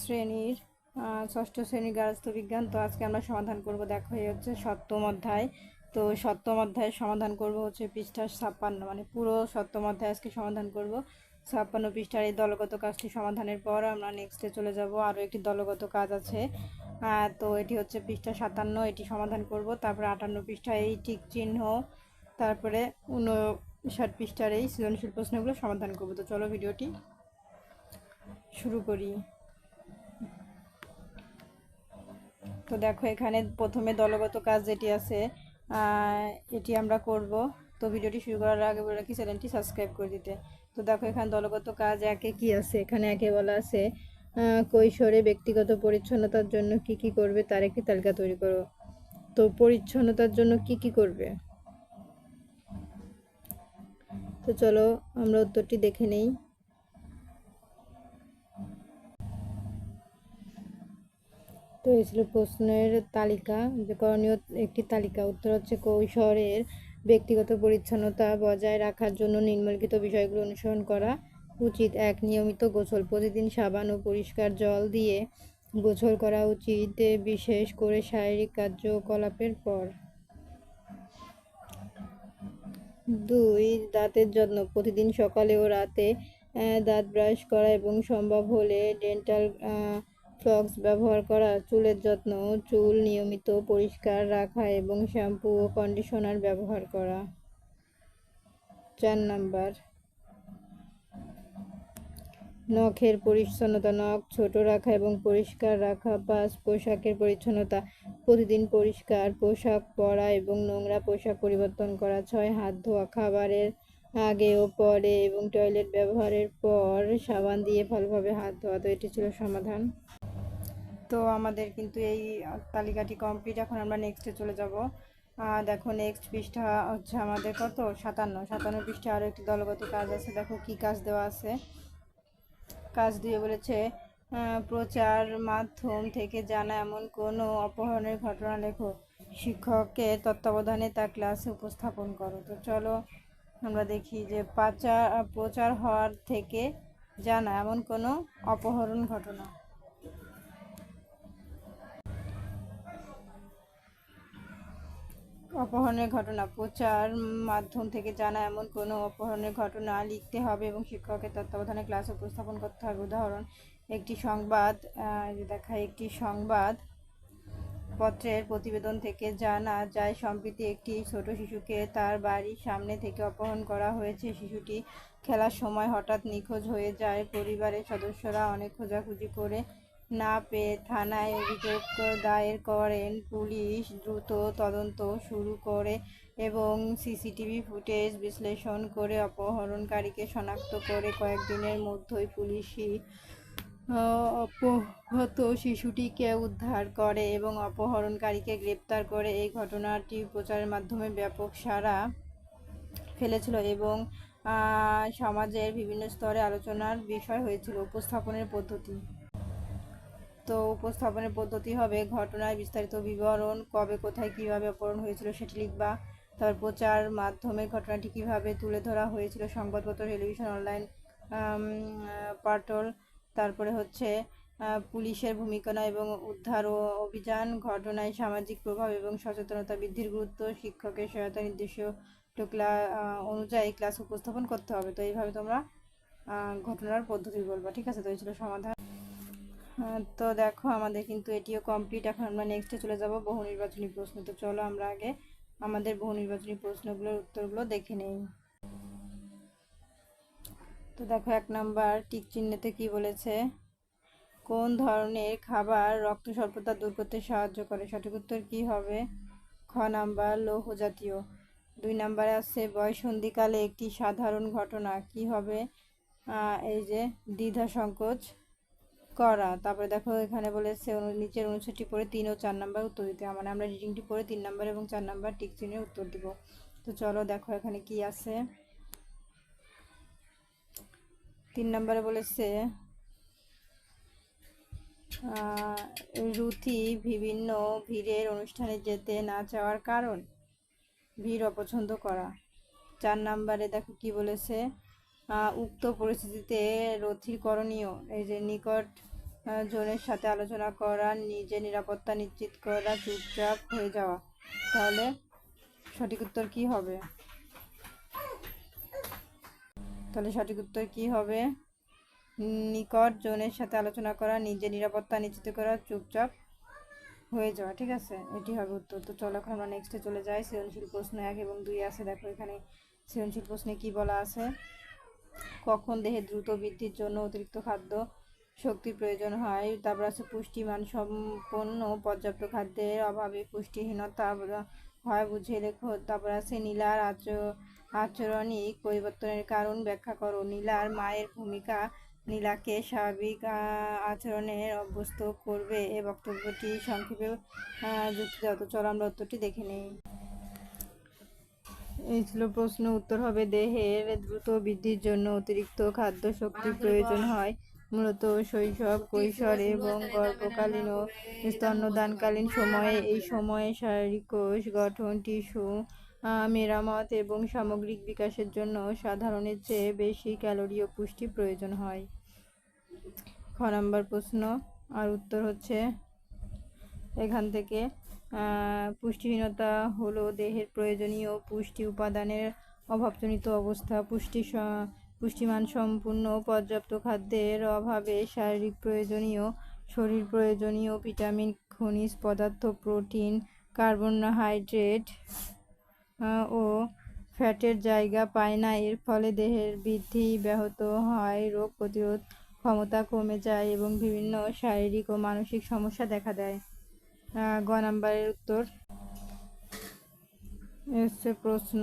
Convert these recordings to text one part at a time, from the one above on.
শ্রেণির ষষ্ঠ শ্রেণির গার্হস্থ্য বিজ্ঞান। তো আজকে আমরা সমাধান করব, দেখো এই হচ্ছে সপ্তম অধ্যায়। তো সপ্তম অধ্যায়ের সমাধান করব হচ্ছে পৃষ্ঠা ছাপ্পান্ন মানে পুরো সপ্তম অধ্যায় আজকে সমাধান করব। ছাপ্পান্ন পৃষ্ঠার এই দলগত কাজটি সমাধানের পর আমরা নেক্সটে চলে যাব। আরও একটি দলগত কাজ আছে। তো এটি হচ্ছে পৃষ্ঠা সাতান্ন, এটি সমাধান করব। তারপরে আটান্ন পৃষ্ঠায় এই টিক চিহ্ন, তারপরে উনষাট পৃষ্ঠার এই সৃজনশীল প্রশ্নগুলো সমাধান করব। তো চলো ভিডিওটি শুরু করি। তো দেখো এখানে প্রথমে দলগত কাজ যেটি আছে এটি আমরা করব। তো ভিডিওটি শুরু করার আগে বলে রাখি, চ্যানেলটি সাবস্ক্রাইব করে দিতে। তো দেখো এখানে দলগত কাজ একে কি আছে? এখানে একে বলা আছে কৈশোরে ব্যক্তিগত পরিচ্ছন্নতার জন্য কি কি করবে তার একটি তালিকা তৈরি করো। তো পরিচ্ছন্নতার জন্য কি কি করবে? তো চলো আমরা উত্তরটি দেখে নেই। তো এই ছিল প্রশ্নের তালিকা, যে করণীয় একটি তালিকা। উত্তর হচ্ছে কৈশোরের ব্যক্তিগত পরিচ্ছন্নতা বজায় রাখার জন্য নিম্নলিখিত বিষয়গুলো অনুসরণ করা উচিত। এক, নিয়মিত গোসল, প্রতিদিন সাবান ও পরিষ্কার জল দিয়ে গোসল করা উচিত, বিশেষ করে শারীরিক কার্যকলাপের পর। দুই, দাঁতের যত্ন, প্রতিদিন সকালে ও রাতে দাঁত ব্রাশ করা এবং সম্ভব হলে ডেন্টাল ফ্লক্স ব্যবহার করা, চুলের যত্ন চুল নিয়মিত পরিষ্কার রাখা এবং শ্যাম্পু ও কন্ডিশনার ব্যবহার করা। চার নাম্বার। নখের পরিচ্ছন্নতা, নখ ছোট রাখা এবং পরিষ্কার রাখা, পাঁচ পোশাকের পরিচ্ছন্নতা, প্রতিদিন পরিষ্কার পোশাক পরা এবং নোংরা পোশাক পরিবর্তন করা, ছয় হাত ধোয়া, খাবারের আগে ও পরে এবং টয়লেট ব্যবহারের পর সাবান দিয়ে ভালোভাবে হাত ধোয়া, তো এটি ছিল সমাধান। তো আমাদের কিন্তু এই তালিকাটি কমপ্লিট। এখন আমরা নেক্সটে চলে যাব। দেখো নেক্সট পৃষ্ঠা হচ্ছে আমাদের কত? সাতান্ন। সাতান্ন পৃষ্ঠা আরও একটি দলগত কাজ আছে। দেখো কি কাজ দেওয়া আছে। কাজ দিয়ে বলেছে প্রচার মাধ্যম থেকে জানা এমন কোনো অপহরণের ঘটনা লেখো। শিক্ষকের তত্ত্বাবধানে তা ক্লাসে উপস্থাপন করো। তো চলো আমরা দেখি যে পাচার, প্রচার হওয়ার থেকে জানা এমন কোনো অপহরণ ঘটনা। অপহরণের ঘটনা, প্রচার মাধ্যম থেকে জানা এমন কোনো অপহরণের ঘটনা লিখতে হবে এবং শিক্ষকের তত্ত্বাবধানে ক্লাস উপস্থাপন করতে হবে। উদাহরণ, একটি সংবাদ দেখায়, একটি সংবাদ পত্রের প্রতিবেদন থেকে জানা যায় সম্প্রতি একটি ছোট শিশুকে তার বাড়ির সামনে থেকে অপহরণ করা হয়েছে। শিশুটি খেলার সময় হঠাৎ নিখোঁজ হয়ে যায়। পরিবারের সদস্যরা অনেক খোঁজাখুঁজি করে না পেয়ে থানায় অভিযোগ দায়ের করেন। পুলিশ দ্রুত তদন্ত শুরু করে এবং সিসিটিভি ফুটেজ বিশ্লেষণ করে অপহরণকারীকে শনাক্ত করে। কয়েকদিনের মধ্যেই পুলিশই আহ, অপহৃত শিশুটিকে উদ্ধার করে এবং অপহরণকারীকে গ্রেপ্তার করে। এই ঘটনাটি প্রচারের মাধ্যমে ব্যাপক সাড়া ফেলেছিল এবং সমাজের বিভিন্ন স্তরে আলোচনার বিষয় হয়েছিল। উপস্থাপনের পদ্ধতি। তো উপস্থাপনের পদ্ধতি হবে ঘটনার বিস্তারিত বিবরণ, কবে, কোথায়, কীভাবে অপহরণ হয়েছিল সেটি লিখবা, তার প্রচার মাধ্যমে ঘটনাটি কীভাবে তুলে ধরা হয়েছিল সংবাদপত্র, টেলিভিশন, অনলাইন পাটল তারপরে হচ্ছে পুলিশের ভূমিকা নয় এবং উদ্ধার ও অভিযান, ঘটনায় সামাজিক প্রভাব এবং সচেতনতা বৃদ্ধির গুরুত্ব, শিক্ষকের সহায়তা নির্দেশ ক্লা অনুযায়ী ক্লাস উপস্থাপন করতে হবে। তো এইভাবে তোমরা ঘটনার পদ্ধতি বলবা। ঠিক আছে? তো এই ছিল সমাধান। তো দেখো, আমাদের কিন্তু এটিও কমপ্লিট এখন আমরা নেক্সটে চলে যাব বহু নির্বাচনী প্রশ্ন। তো চলো আমরা আগে আমাদের বহু নির্বাচনী প্রশ্নগুলোর উত্তরগুলো দেখে নেই। তো দেখো এক নাম্বার টিক চিহ্নেতে কি বলেছে? কোন ধরনের খাবার রক্ত স্বল্পতা দূর করতে সাহায্য করে? সঠিক উত্তর কি হবে? খ নাম্বার, লৌহ জাতীয়। দুই নাম্বারে আছে, বয়সন্ধিকালে একটি সাধারণ ঘটনা কি হবে? এই যে দ্বিধা সংকোচ করা। তারপরে দেখো এখানে বলেছে নিচের অনুচ্ছেদটি পড়ে তিন ও চার নাম্বার উত্তর দিতে। মানে আমরা রিডিংটি পড়ে তিন নাম্বার এবং চার নাম্বার টিক চিহ্নের উত্তর দিব। তো চলো দেখো এখানে কি আছে। তিন নাম্বারে বলেছে রুথি বিভিন্ন ভিড়ের অনুষ্ঠানে যেতে না চাওয়ার কারণ? ভিড় অপছন্দ করা। চার নাম্বারে দেখো কি বলেছে উক্ত পরিস্থিতিতে রথির করণীয়, এই যে নিকট জনের সাথে আলোচনা করা, নিজের নিরাপত্তা নিশ্চিত করা, চুপচাপ হয়ে যাওয়া। তাহলে সঠিক উত্তর কি হবে? তাহলে সঠিক উত্তর কি হবে? নিকট জনের সাথে আলোচনা করা, নিজের নিরাপত্তা নিশ্চিত করা, চুপচাপ হয়ে যাওয়া, ঠিক আছে? এটি হবে উত্তর। তো চলো এখন আমরা নেক্সটে চলে যাই। সৃজনশীল প্রশ্ন এক এবং দুই আছে। দেখো এখানে সৃজনশীল প্রশ্নে কি বলা আছে? কখন দেহে দ্রুত বৃদ্ধির জন্য অতিরিক্ত খাদ্য শক্তির প্রয়োজন হয়? তারপর আছে পুষ্টিমান সম্পন্ন পর্যাপ্ত খাদ্যের অভাবে পুষ্টিহীনতা হয় বুঝিয়ে লেখো। তারপর আছে নীলার আচ- আচরণিক পরিবর্তনের কারণ ব্যাখ্যা করো নীলার মায়ের ভূমিকা নীলাকে স্বাভাবিক আচরণের অভ্যস্ত করবে এই বক্তব্যটি সংক্ষেপে আহ, যুক্তি দাও তো চলো আমরা উত্তরটি দেখে নেই এই ছিল প্রশ্ন উত্তর হবে দেহের দ্রুত বৃদ্ধির জন্য অতিরিক্ত খাদ্য শক্তির প্রয়োজন হয় মূলত শৈশব কৈশোর এবং গর্ভকালীন ও স্তন্যদানকালীন সময়ে এই সময়ে শারীরিক কোষ গঠন টিস্যু মেরামত এবং সামগ্রিক বিকাশের জন্য সাধারণের চেয়ে বেশি ক্যালোরি ও পুষ্টি প্রয়োজন হয়। খ নম্বর প্রশ্ন, আর উত্তর হচ্ছে, এখান থেকে পুষ্টিহীনতা হলো দেহের প্রয়োজনীয় পুষ্টি উপাদানের অভাবজনিত অবস্থা, পুষ্টি পুষ্টিমান সম্পূর্ণ পর্যাপ্ত খাদ্যের অভাবে শারীরিক প্রয়োজনীয়, শরীর প্রয়োজনীয় ভিটামিন, খনিজ পদার্থ, প্রোটিন কার্বোহাইড্রেট ও ফ্যাটের জায়গা পায় না। এর ফলে দেহের বৃদ্ধি ব্যাহত হয়, রোগ প্রতিরোধ ক্ষমতা কমে যায় এবং বিভিন্ন শারীরিক ও মানসিক সমস্যা দেখা দেয়। গ নাম্বারের উত্তর এসছে প্রশ্ন।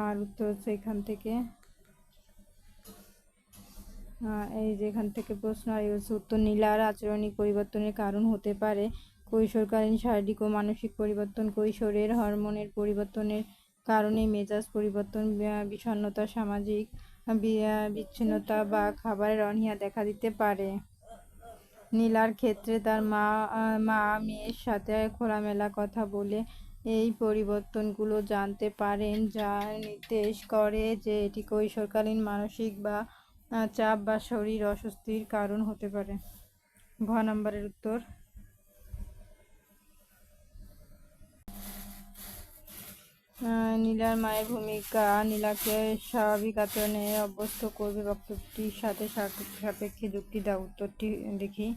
আর উত্তর হচ্ছে এখান থেকে। এই যে এখান থেকে প্রশ্ন, আর হচ্ছে উত্তর। নীলার আচরণিক পরিবর্তনের কারণ হতে পারে। কৈশোরকালীন শারীরিক ও মানসিক পরিবর্তন কৈশোরের হরমোনের পরিবর্তনের কারণে মেজাজ পরিবর্তন আহ, বিষণ্ণতা সামাজিক বিচ্ছিন্নতা বা খাবারের অনীহা দেখা দিতে পারে। নীলার ক্ষেত্রে তার মা মা মেয়ের সাথে খোলামেলা কথা বলে এই পরিবর্তনগুলো জানতে পারেন যা নির্দেশ করে যে এটি কৈশোরকালীন মানসিক বা চাপ বা শরীর অস্বস্তির কারণ হতে পারে। ঘ নম্বরের উত্তর। নীলার মায়ের ভূমিকা নীলাকে স্বাভাবিক আচরণে অভ্যস্ত করবে বক্তব্যটির সাথে সাপে- সাপেক্ষে যুক্তি দাও, উত্তরটি দেখি।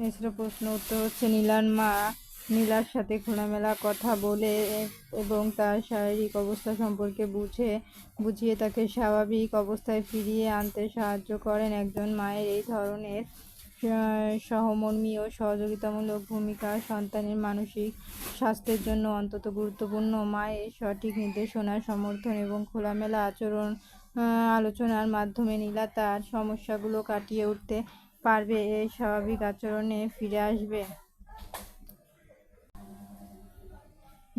এছাড়া প্রশ্ন, উত্তর হচ্ছে নীলার মা নীলার সাথে খোলামেলা কথা বলে এবং তার শারীরিক অবস্থা সম্পর্কে বুঝে, বুঝিয়ে তাকে স্বাভাবিক অবস্থায় ফিরিয়ে আনতে সাহায্য করেন। একজন মায়ের এই ধরনের সহমর্মী ও সহযোগিতামূলক ভূমিকা, সন্তানের মানসিক স্বাস্থ্যের জন্য অন্তত গুরুত্বপূর্ণ, মায়ের সঠিক নির্দেশনা সমর্থন এবং খোলামেলা আচরণ আলোচনার মাধ্যমে নীলা তার সমস্যাগুলো কাটিয়ে উঠতে পারবে এই স্বাভাবিক আচরণে ফিরে আসবে।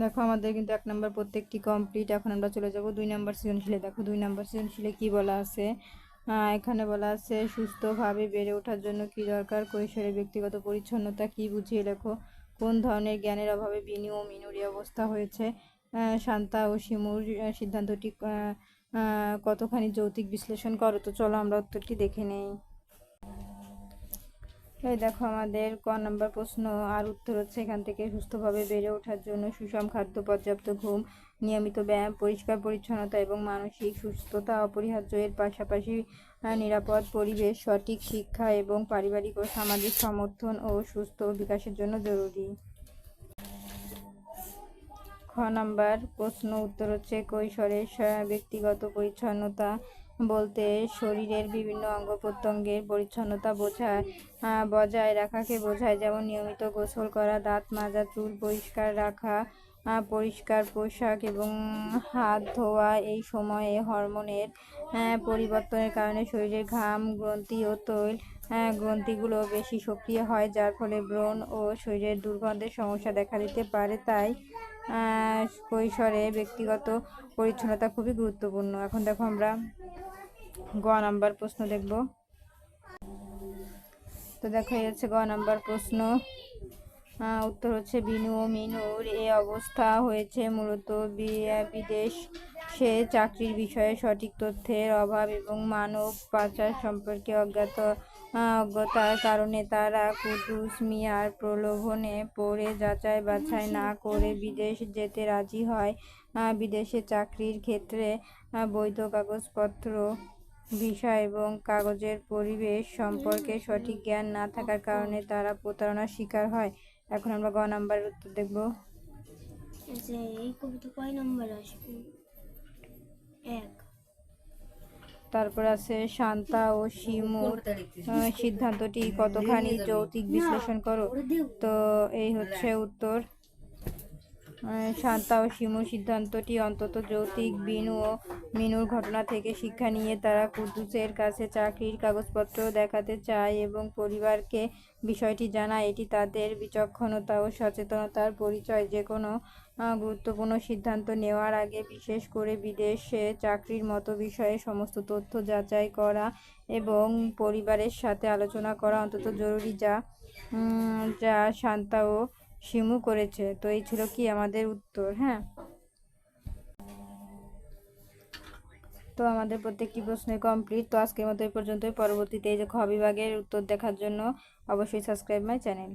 দেখো, আমাদের কিন্তু এক নম্বর প্রত্যেকটি কমপ্লিট এখন আমরা চলে যাব দুই নম্বর সৃজনশীলে। দেখো, দুই নম্বর সৃজনশীলে কি বলা আছে? এখানে বলা আছে, সুস্থভাবে বেড়ে ওঠার জন্য কি দরকার? কৈশোরে ব্যক্তিগত পরিচ্ছন্নতা কি বুঝিয়ে লেখো? কোন ধরনের জ্ঞানের অভাবে বিনি ও মিনুর অবস্থা হয়েছে? শান্তা ও শিমুর সিদ্ধান্তটি কতখানি যৌতিক বিশ্লেষণ করো? তো চলো আমরা উত্তরটি দেখে নেই। এই দেখো আমাদের ক নম্বর প্রশ্ন, আর উত্তর হচ্ছে এখান থেকে সুস্থভাবে বেড়ে ওঠার জন্য সুষম খাদ্য, পর্যাপ্ত ঘুম নিয়মিত ব্যায়াম, পরিষ্কার পরিচ্ছন্নতা এবং মানসিক সুস্থতা অপরিহার্য। এর পাশাপাশি নিরাপদ পরিবেশ, সঠিক শিক্ষা এবং পারিবারিক ও সামাজিক সমর্থন ও সুস্থ বিকাশের জন্য জরুরি। খ নাম্বার, প্রশ্ন উত্তর হচ্ছে কৈশোরের ব্যক্তিগত পরিচ্ছন্নতা বলতে শরীরের বিভিন্ন অঙ্গ প্রত্যঙ্গের পরিচ্ছন্নতা বোঝায়। বজায় রাখাকে বোঝায় যেমন নিয়মিত গোসল করা, দাঁত মাজা, চুল পরিষ্কার রাখা পরিষ্কার পোশাক এবং হাত ধোয়া এই সময়ে হরমোনের পরিবর্তনের কারণে শরীরের ঘাম, গ্রন্থি ও তৈল গ্রন্থিগুলো বেশি সক্রিয় হয়, যার ফলে ব্রণ ও শরীরের দুর্গন্ধের সমস্যা দেখা দিতে পারে। তাই কৈশোরে ব্যক্তিগত পরিচ্ছন্নতা খুবই গুরুত্বপূর্ণ। এখন দেখো আমরা গ নাম্বার প্রশ্ন দেখব। তো দেখা যাচ্ছে গ নাম্বার প্রশ্ন। উত্তর হচ্ছে বিনু ও মিনুর এ অবস্থা হয়েছে মূলত বিদেশ চাকরির বিষয়ে সঠিক তথ্যের অভাব এবং মানব পাচার সম্পর্কে অজ্ঞাত অজ্ঞতার কারণে তারা কুদ্দুস মিয়ার প্রলোভনে পড়ে যাচাই বাছাই না করে বিদেশ যেতে রাজি হয়। বিদেশে চাকরির ক্ষেত্রে বৈধ কাগজপত্র বিষয় এবং কাগজের পরিবেশ সম্পর্কে সঠিক জ্ঞান না থাকার কারণে তারা প্রতারণার শিকার হয়। এখন আমরা গ নাম্বারের উত্তর দেখব। আচ্ছা এই কবিতা কয় নাম্বার আসবে? এক। তারপর আছে শান্তা ও শিমুর সিদ্ধান্তটি কতখানি যৌতিক বিশ্লেষণ করো? তো এই হচ্ছে উত্তর। শান্তা ও শিমুর সিদ্ধান্তটি অন্তত যৌতিক বিনু ও মিনুর ঘটনা থেকে শিক্ষা নিয়ে তারা কুদ্দুসের কাছে চাকরির কাগজপত্র দেখাতে চায় এবং পরিবারকে বিষয়টি জানায়। এটি তাদের বিচক্ষণতা ও সচেতনতার পরিচয়। যে কোনো গুরুত্বপূর্ণ সিদ্ধান্ত নেওয়ার আগে বিশেষ করে বিদেশে চাকরির মতো বিষয়ে সমস্ত তথ্য যাচাই করা এবং পরিবারের সাথে আলোচনা করা অন্তত জরুরি, যা যা শান্তা ও শিমু করেছে। তো এই ছিল কি আমাদের উত্তর হ্যাঁ? তো আমাদের প্রত্যেকটি প্রশ্নে কমপ্লিট তো আজকের মতো এই পর্যন্তই। পরবর্তীতে এই যে খ বিভাগের উত্তর দেখার জন্য অবশ্যই সাবস্ক্রাইব মাই চ্যানেল